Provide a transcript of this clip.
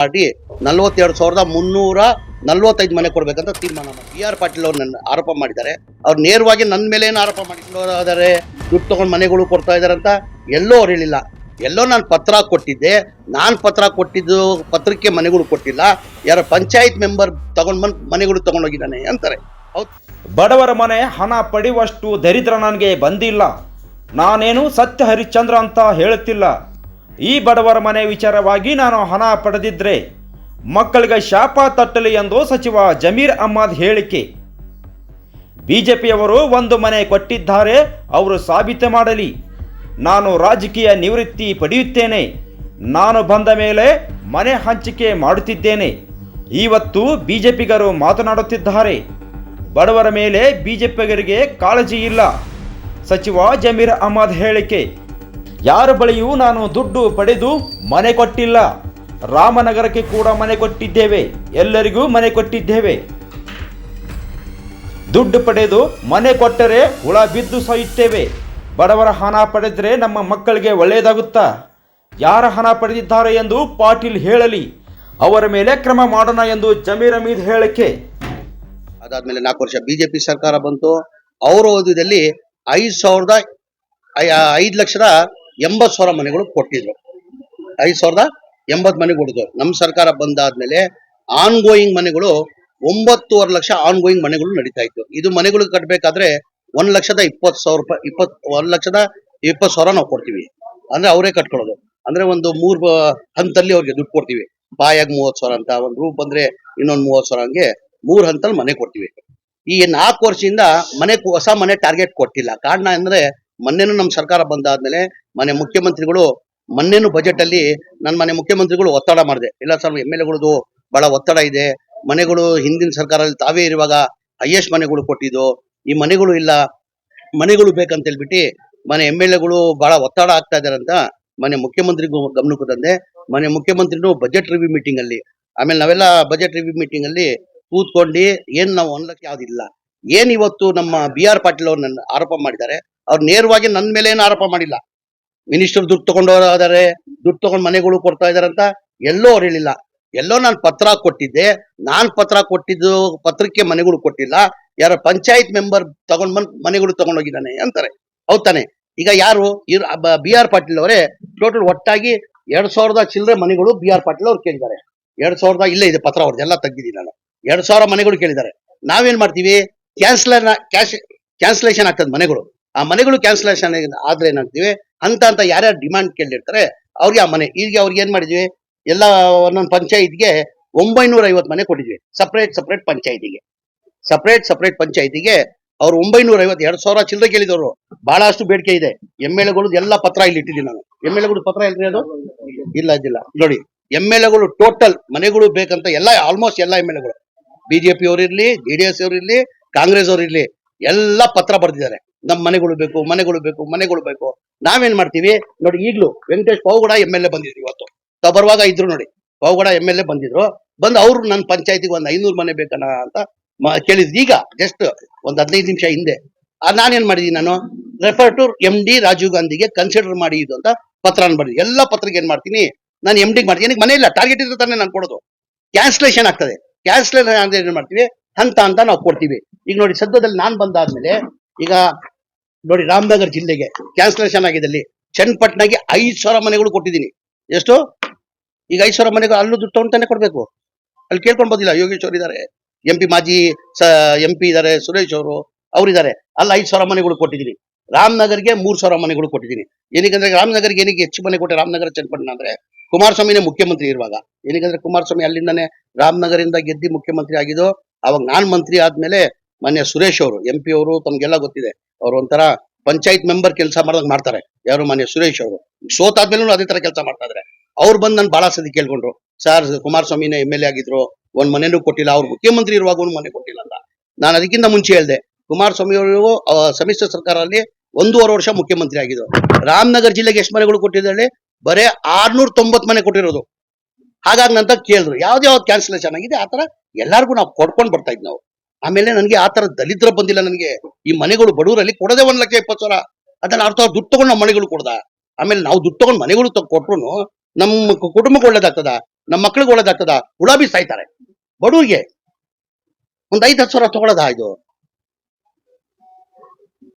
Party ನಲ್ವತ್ತೆರಡು ಸಾವಿರದ ಮುನ್ನೂರ ನಲ್ವತ್ತೈದು ಮನೆ ಕೊಡ್ಬೇಕಂತ ತೀರ್ಮಾನ ಮಾಡಿ. ಬಿ ಆರ್ ಪಾಟೀಲ್ ಅವ್ರು ನನ್ನ ಆರೋಪ ಮಾಡಿದ್ದಾರೆ. ಅವ್ರು ನೇರವಾಗಿ ನನ್ನ ಮೇಲೆ ಏನು ಆರೋಪ ಮಾಡಿದ್ದಾರೆ ದುಡ್ಡು ತಗೊಂಡು ಮನೆಗಳು ಕೊಡ್ತಾ ಇದ್ದಾರೆ ಅಂತ ಎಲ್ಲೋ ಅವ್ರು ಹೇಳಿಲ್ಲ. ಎಲ್ಲೋ ನಾನು ಪತ್ರ ಕೊಟ್ಟಿದ್ದೆ. ನಾನು ಪತ್ರ ಕೊಟ್ಟಿದ್ದು ಪತ್ರಕ್ಕೆ ಮನೆಗಳು ಕೊಟ್ಟಿಲ್ಲ. ಯಾರೋ ಪಂಚಾಯತ್ ಮೆಂಬರ್ ತಗೊಂಡು ಬಂದು ಮನೆಗಳು ತಗೊಂಡೋಗಿದ್ದಾನೆ ಅಂತಾರೆ. ಹೌದು. ಬಡವರ ಮನೆ ಹಣ ಪಡೆಯುವಷ್ಟು ದರಿದ್ರ ನನಗೆ ಬಂದಿಲ್ಲ. ನಾನೇನು ಸತ್ಯ ಹರಿಶ್ಚಂದ್ರ ಅಂತ ಹೇಳುತ್ತಿಲ್ಲ. ಈ ಬಡವರ ಮನೆ ವಿಚಾರವಾಗಿ ನಾನು ಹಣ ಪಡೆದಿದ್ದರೆ ಮಕ್ಕಳಿಗೆ ಶಾಪ ತಟ್ಟಲಿ ಎಂದು ಸಚಿವ ಜಮೀರ್ ಅಹ್ಮದ್ ಹೇಳಿಕೆ. ಬಿಜೆಪಿಯವರು ಒಂದು ಮನೆ ಕೊಟ್ಟಿದ್ದಾರೆ, ಅವರು ಸಾಬೀತು ಮಾಡಲಿ. ನಾನು ರಾಜಕೀಯ ನಿವೃತ್ತಿ ಪಡೆಯುತ್ತೇನೆ. ನಾನು ಬಂದ ಮೇಲೆ ಮನೆ ಹಂಚಿಕೆ ಮಾಡುತ್ತಿದ್ದೇನೆ. ಇವತ್ತು ಬಿಜೆಪಿಗರು ಮಾತನಾಡುತ್ತಿದ್ದಾರೆ. ಬಡವರ ಮೇಲೆ ಬಿಜೆಪಿಗರಿಗೆ ಕಾಳಜಿ ಇಲ್ಲ, ಸಚಿವ ಜಮೀರ್ ಅಹ್ಮದ್ ಹೇಳಿಕೆ. ಯಾರ ಬಳಿಯೂ ನಾನು ದುಡ್ಡು ಪಡೆದು ಮನೆ ಕೊಟ್ಟಿಲ್ಲ. ರಾಮನಗರಕ್ಕೆ ಕೂಡ ಮನೆ ಕೊಟ್ಟಿದ್ದೇವೆ. ಎಲ್ಲರಿಗೂ ಮನೆ ಕೊಟ್ಟಿದ್ದೇವೆ. ದುಡ್ಡು ಪಡೆದು ಮನೆ ಕೊಟ್ಟರೆ ಹುಳ ಬಿದ್ದು ಸಾಯುತ್ತೇವೆ. ಬಡವರ ಹಣ ಪಡೆದರೆ ನಮ್ಮ ಮಕ್ಕಳಿಗೆ ಒಳ್ಳೆಯದಾಗುತ್ತಾ? ಯಾರ ಹಣ ಪಡೆದಿದ್ದಾರೆ ಎಂದು ಪಾಟೀಲ್ ಹೇಳಲಿ. ಅವರ ಮೇಲೆ ಕ್ರಮ ಮಾಡೋಣ ಎಂದು ಜಮೀರ್ ಅಮೀದ್ ಹೇಳಿಕೆ ಅದಾದ್ಮೇಲೆ ನಾಲ್ಕು ವರ್ಷ ಬಿಜೆಪಿ ಸರ್ಕಾರ ಬಂತು. ಅವರ ಓದಿದಲ್ಲಿ ಐದು ಸಾವಿರದ ಐದು ಲಕ್ಷದ ಎಂಬತ್ತು ಸಾವಿರ ಮನೆಗಳು ಕೊಟ್ಟಿದ್ರು. ಐದು ಸಾವಿರದ ಎಂಬತ್ತು ಮನೆ ಕೊಡಿದ್ರು ನಮ್ಮ ಸರ್ಕಾರ ಬಂದಾದ್ಮೇಲೆ ಆನ್ ಗೋಯಿಂಗ್ ಮನೆಗಳು ಒಂಬತ್ತುವರೆ ಲಕ್ಷ ಆನ್ ಗೋಯಿಂಗ್ ಮನೆಗಳು ನಡೀತಾ ಇತ್ತು. ಇದು ಮನೆಗಳು ಕಟ್ಟಬೇಕಾದ್ರೆ ಒಂದ್ ಲಕ್ಷದ ಇಪ್ಪತ್ತು ಸಾವಿರ ರೂಪಾಯಿ ಇಪ್ಪತ್ ಒಂದ್ ಲಕ್ಷದ ಇಪ್ಪತ್ತು ಸಾವಿರ ನಾವು ಕೊಡ್ತೀವಿ. ಅಂದ್ರೆ ಅವರೇ ಕಟ್ಕೊಳ್ಳೋದು. ಅಂದ್ರೆ ಒಂದು ಮೂರ್ ಹಂತಲ್ಲಿ ಅವ್ರಿಗೆ ದುಡ್ಡು ಕೊಡ್ತೀವಿ. ಬಾಯಾಗ ಮೂವತ್ ಸಾವಿರ ಅಂತ ಒಂದು ರೂಪ್ ಬಂದ್ರೆ ಇನ್ನೊಂದು ಮೂವತ್ ಸಾವಿರ ಹಂಗೆ ಮೂರ್ ಹಂತಲ್ಲಿ ಮನೆ ಕೊಡ್ತೀವಿ. ಈ ನಾಲ್ಕು ವರ್ಷದಿಂದ ಮನೆ, ಹೊಸ ಮನೆ ಟಾರ್ಗೆಟ್ ಕೊಟ್ಟಿಲ್ಲ. ಕಾರಣ ಅಂದ್ರೆ ಮೊನ್ನೆನೂ ನಮ್ಮ ಸರ್ಕಾರ ಬಂದಾದ್ಮೇಲೆ ಮನೆ ಮುಖ್ಯಮಂತ್ರಿಗಳು ಮೊನ್ನೆನೂ ಬಜೆಟ್ ಅಲ್ಲಿ ನನ್ನ ಮನೆ ಮುಖ್ಯಮಂತ್ರಿಗಳು ಒತ್ತಡ ಮಾಡಿದೆ. ಇಲ್ಲ ಸರ್, ಎಂ ಎಲ್ ಎಗಳದು ಬಹಳ ಒತ್ತಡ ಇದೆ. ಮನೆಗಳು ಹಿಂದಿನ ಸರ್ಕಾರದಲ್ಲಿ ತಾವೇ ಇರುವಾಗ ಹೈಯೆಸ್ಟ್ ಮನೆಗಳು ಕೊಟ್ಟಿದ್ದು. ಈ ಮನೆಗಳು ಇಲ್ಲ. ಮನೆಗಳು ಬೇಕಂತ ಹೇಳ್ಬಿಟ್ಟು ಮನೆ ಎಂ ಎಲ್ ಎಗಳು ಬಹಳ ಒತ್ತಡ ಆಗ್ತಾ ಇದಾರೆ ಅಂತ ಮನೆ ಮುಖ್ಯಮಂತ್ರಿಗೂ ಗಮನಕ್ಕೆ ತಂದೆ. ಮನೆ ಮುಖ್ಯಮಂತ್ರಿನೂ ಬಜೆಟ್ ರಿವ್ಯೂ ಮೀಟಿಂಗ್ ಅಲ್ಲಿ ಆಮೇಲೆ ನಾವೆಲ್ಲ ಬಜೆಟ್ ರಿವ್ಯೂ ಮೀಟಿಂಗ್ ಅಲ್ಲಿ ಕೂತ್ಕೊಂಡು ಏನ್ ನಾವು ಲಕ್ಷ ಯಾವ್ದಿಲ್ಲ. ಏನ್ ಇವತ್ತು ನಮ್ಮ ಬಿ ಆರ್ ಪಾಟೀಲ್ ಅವ್ರು ಆರೋಪ ಮಾಡಿದ್ದಾರೆ ಅವ್ರು ನೇರವಾಗಿ ನನ್ನ ಮೇಲೆ ಏನು ಆರೋಪ ಮಾಡಿಲ್ಲ. ಮಿನಿಸ್ಟರ್ ದುಡ್ಡು ತಗೊಂಡು ಹೋದಾರೆ ದುಡ್ಡು ತಗೊಂಡು ಮನೆಗಳು ಕೊಡ್ತಾ ಇದಾರೆ ಅಂತ ಎಲ್ಲೋ ಅವ್ರು ಹೇಳಿಲ್ಲ. ಎಲ್ಲೋ ನಾನು ಪತ್ರ ಕೊಟ್ಟಿದ್ದೆ, ನಾನ್ ಪತ್ರ ಕೊಟ್ಟಿದ್ದು ಪತ್ರಕ್ಕೆ ಮನೆಗಳು ಕೊಟ್ಟಿಲ್ಲ, ಯಾರ ಪಂಚಾಯತ್ ಮೆಂಬರ್ ತಗೊಂಡ್ ಬಂದ್ ಮನೆಗಳು ತಗೊಂಡೋಗಿದ್ದಾನೆ ಅಂತಾರೆ. ಹೌದ್ ತಾನೆ. ಈಗ ಯಾರು ಬಿ ಆರ್ ಪಾಟೀಲ್ ಅವರೇ, ಟೋಟಲ್ ಒಟ್ಟಾಗಿ ಎರಡ್ ಸಾವಿರದ ಚಿಲ್ಲರೆ ಮನೆಗಳು ಬಿ ಆರ್ ಪಾಟೀಲ್ ಅವ್ರು ಕೇಳಿದ್ದಾರೆ. ಎರಡ್ ಸಾವಿರದ ಇಲ್ಲೇ ಇದೆ ಪತ್ರ ಅವ್ರದ್ದು ಎಲ್ಲ ತೆಗ್ದಿದ್ದೀನಿ ನಾನು. ಎರಡ್ ಸಾವಿರ ಮನೆಗಳು ಕೇಳಿದ್ದಾರೆ. ನಾವೇನ್ ಮಾಡ್ತೀವಿ? ಕ್ಯಾನ್ಸಲರ್ ಕ್ಯಾಶ್, ಕ್ಯಾನ್ಸಲೇಷನ್ ಆಗ್ತದೆ ಮನೆಗಳು. ಆ ಮನೆಗಳು ಕ್ಯಾನ್ಸಲೇಷನ್ ಆದ್ರೆ ಏನಾಗ್ತೀವಿ? ಅಂತ ಅಂತ ಯಾರ್ಯಾರು ಡಿಮಾಂಡ್ ಕೇಳಿರ್ತಾರೆ ಅವ್ರಿಗೆ ಆ ಮನೆ. ಈಗ ಅವ್ರಿಗೆ ಏನ್ ಮಾಡಿದ್ವಿ? ಎಲ್ಲ ಒಂದೊಂದು ಪಂಚಾಯತ್ಗೆ ಒಂಬೈನೂರ ಐವತ್ತು ಮನೆ ಕೊಟ್ಟಿದ್ವಿ. ಸಪ್ರೇಟ್ ಸಪ್ರೇಟ್ ಪಂಚಾಯತಿಗೆ. ಸಪ್ರೇಟ್ ಸಪ್ರೇಟ್ ಪಂಚಾಯತಿಗೆ ಅವ್ರು ಒಂಬೈನೂರ ಐವತ್ತು ಎರಡ್ ಸಾವಿರ ಚಿಲ್ಲರೆ ಕೇಳಿದವರು. ಬಹಳಷ್ಟು ಬೇಡಿಕೆ ಇದೆ. ಎಂ ಎಲ್ ಎಗಳು ಎಲ್ಲ ಪತ್ರ ಇಲ್ಲಿ ಇಟ್ಟಿದ್ದೀನಿ ನಾನು. ಎಂ ಎಲ್ ಎಗಳು ಪತ್ರ ಇಲ್ರಿ ಅದು ಇಲ್ಲ, ಇದಿಲ್ಲ. ನೋಡಿ, ಎಂ ಎಲ್ ಎಗಳು ಟೋಟಲ್ ಮನೆಗಳು ಬೇಕಂತ ಎಲ್ಲ ಆಲ್ಮೋಸ್ಟ್ ಎಲ್ಲ ಎಂ ಎಲ್ ಎಗಳು. ಬಿಜೆಪಿ ಅವರಿರ್ಲಿ ಜೆ ಡಿ ಎಸ್ ಅವರಿರ್ಲಿ ಕಾಂಗ್ರೆಸ್ ಅವರಿರ್ಲಿ ಎಲ್ಲ ಪತ್ರ ಬರೆದಿದ್ದಾರೆ. ನಮ್ಮ ಮನೆಗಳು ಬೇಕು ಮನೆಗಳು ಬೇಕು ಮನೆಗಳು ಬೇಕು. ನಾವೇನ್ ಮಾಡ್ತೀವಿ? ನೋಡಿ, ಈಗಲೂ Venkatesh Pavagada M L A ಬಂದಿದ್ರು ಇವತ್ತು. ತಾವು ಬರುವಾಗ ಇದ್ರು ನೋಡಿ. ಪಾವುಗಡ ಎಂ ಎಲ್ ಎ ಬಂದಿದ್ರು. ಬಂದು ಅವ್ರು ನನ್ನ ಪಂಚಾಯತಿಗೆ ಒಂದು ಐನೂರು ಮನೆ ಬೇಕಣ್ಣ ಅಂತ ಕೇಳಿದ್ರು. ಈಗ ಜಸ್ಟ್ ಒಂದ್ ಹದಿನೈದು ನಿಮಿಷ ಹಿಂದೆ. ನಾನೇನ್ ಮಾಡಿದೀನಿ ನಾನು? Refer to M D Rajiv ಗಾಂಧಿಗೆ ಕನ್ಸಿಡರ್ ಮಾಡಿ ಇದು ಅಂತ ಪತ್ರ ಬರ್ತೀನಿ ಎಲ್ಲ ಪತ್ರಕ್ಕೆ ಏನ್ ಮಾಡ್ತೀನಿ? ನಾನು ಎಂ ಡಿ ಮಾಡ್ತೀನಿ. ಮನೆ ಇಲ್ಲ ಟಾರ್ಗೆಟ್ ಇದ್ರೆ ತಾನೇ ನಾನು ಕೊಡೋದು. ಕ್ಯಾನ್ಸಲೇಷನ್ ಆಗ್ತದೆ. ಕ್ಯಾನ್ಸಲೇಷನ್ ಅಂದ್ರೆ ಏನ್ ಮಾಡ್ತೀವಿ? ಹಂತ ಅಂತ ನಾವು ಕೊಡ್ತೀವಿ. ಈಗ ನೋಡಿ ಸದ್ಯದಲ್ಲಿ ನಾನ್ ಬಂದಾದ್ಮೇಲೆ ಈಗ ನೋಡಿ ರಾಮನಗರ್ ಜಿಲ್ಲೆಗೆ ಕ್ಯಾನ್ಸಲೇಷನ್ ಆಗಿದೆ ಅಲ್ಲಿ ಚನ್ನಪಟ್ಟಣಗೆ ಐದು ಸಾವಿರ ಮನೆಗಳು ಕೊಟ್ಟಿದ್ದೀನಿ. ಎಷ್ಟು? ಈಗ ಐದು ಸಾವಿರ ಮನೆಗಳು ಅಲ್ಲೂ ದುಡ್ಡು ತಗೊಂಡು ತಾನೇ ಕೊಡ್ಬೇಕು. ಅಲ್ಲಿ ಕೇಳ್ಕೊಂಡ್ ಬಂದಿಲ್ಲ ಯೋಗೇಶ್ ಅವ್ರು ಇದಾರೆ ಎಂ ಮಾಜಿ ಸ ಎಂ ಪಿ ಇದಾರೆ, ಸುರೇಶ್ ಅವರು ಅವರಿದ್ದಾರೆ ಅಲ್ಲಿ ಐದ್ ಸಾವಿರ ಮನೆಗಳು ಕೊಟ್ಟಿದ್ದೀನಿ. ರಾಮನಗರ್ಗೆ ಮೂರ್ ಸಾವಿರ ಮನೆಗಳು ಕೊಟ್ಟಿದ್ದೀನಿ. ಏನಕ್ಕಂದ್ರೆ ರಾಮನಗರ್ಗೆ ಏನಕ್ಕೆ ಹೆಚ್ಚು ಮನೆ ಕೊಟ್ಟೆ ರಾಮನಗರ ಚನ್ನಪಟ್ಟಣ ಅಂದ್ರೆ ಕುಮಾರಸ್ವಾಮಿನೇ ಮುಖ್ಯಮಂತ್ರಿ ಇರುವಾಗ. ಏನಕ್ಕಂದ್ರೆ ಕುಮಾರಸ್ವಾಮಿ ಅಲ್ಲಿಂದಾನೆ ರಾಮನಗರಿಂದ ಗೆದ್ದಿ ಮುಖ್ಯಮಂತ್ರಿ ಆಗಿದ್ದು, ಅವಾಗ ನಾನ್ ಮಂತ್ರಿ ಆದ್ಮೇಲೆ ಮೊನ್ನೆ ಸುರೇಶ್ ಅವರು ಎಂ ಪಿ ಅವರು ತಮ್ಗೆಲ್ಲ ಗೊತ್ತಿದೆ. ಅವ್ರು ಒಂಥರ ಪಂಚಾಯತ್ ಮೆಂಬರ್ ಕೆಲಸ ಮಾಡೋದಕ್ಕೆ ಮಾಡ್ತಾರೆ. ಯಾರು ಮಾನ್ಯ ಸುರೇಶ್ ಅವರು. ಸೋತಾದ್ಮೇಲೂ ಅದೇ ತರ ಕೆಲಸ ಮಾಡ್ತಾ ಇದಾರೆ. ಅವ್ರು ಬಂದು ನಾನು ಬಹಳ ಸತಿ ಕೇಳ್ಕೊಂಡ್ರು. ಸರ್, ಕುಮಾರಸ್ವಾಮಿನೇ ಎಂ ಎಲ್ ಎ ಆಗಿದ್ರು. ಒಂದ್ ಮನೇನೂ ಕೊಟ್ಟಿಲ್ಲ. ಅವ್ರು ಮುಖ್ಯಮಂತ್ರಿ ಇರುವಾಗ ಒಂದು ಮನೆ ಕೊಟ್ಟಿಲ್ಲ ಅಂತ. ನಾನು ಅದಕ್ಕಿಂತ ಮುಂಚೆ ಹೇಳ್ದೆ. ಕುಮಾರಸ್ವಾಮಿ ಅವರು ಸಮ್ಮಿಶ್ರ ಸರ್ಕಾರದಲ್ಲಿ ಒಂದೂವರೆ ವರ್ಷ ಮುಖ್ಯಮಂತ್ರಿ ಆಗಿದ್ರು. ರಾಮನಗರ ಜಿಲ್ಲೆಗೆ ಎಷ್ಟು ಮನೆಗಳು ಕೊಟ್ಟಿದ್ದಾರೆ ಬರೇ ಆರ್ನೂರ ತೊಂಬತ್ ಮನೆ ಕೊಟ್ಟಿರೋದು. ಹಾಗಾಗಿ ನಂತ ಕೇಳಿದ್ರು, ಯಾವ್ದು ಯಾವ್ದು ಕ್ಯಾನ್ಸಲೇಷನ್ ಆಗಿದೆ ಆ ತರ ಎಲ್ಲಾರ್ಗು ನಾವು ಕೊಡ್ಕೊಂಡ್ ಬರ್ತಾ ಇದ್ ನಾವು. ಆಮೇಲೆ ನನಗೆ ಆ ತರ ದಲಿದ್ರ ಬಂದಿಲ್ಲ ನನಗೆ. ಈ ಮನೆಗಳು ಬಡವರಲ್ಲಿ ಕೊಡದೆ ಒಂದ್ ಲಕ್ಷ ಇಪ್ಪತ್ತು ಸಾವಿರ. ಅದನ್ನ ಅರ್ಥ ದುಡ್ಡು ತಗೊಂಡು ನಾವು ಮನೆಗಳು ಕೊಡ್ದ. ಆಮೇಲೆ ನಾವು ದುಡ್ಡು ತಗೊಂಡು ಮನೆಗಳು ಕೊಟ್ರು ನಮ್ಮ ಕುಟುಂಬಕ್ಕೆ ಒಳ್ಳೇದಾಗ್ತದ ನಮ್ಮ ಮಕ್ಳಿಗೆ ಒಳ್ಳೇದಾಗ್ತದ ಹುಳ ಬಿ ಸಾಯ್ತಾರೆ. ಬಡವರಿಗೆ ಒಂದ್ ಐದು ಹತ್ತು ಸಾವಿರ ತಗೊಳ್ಳೋದಾ ಇದು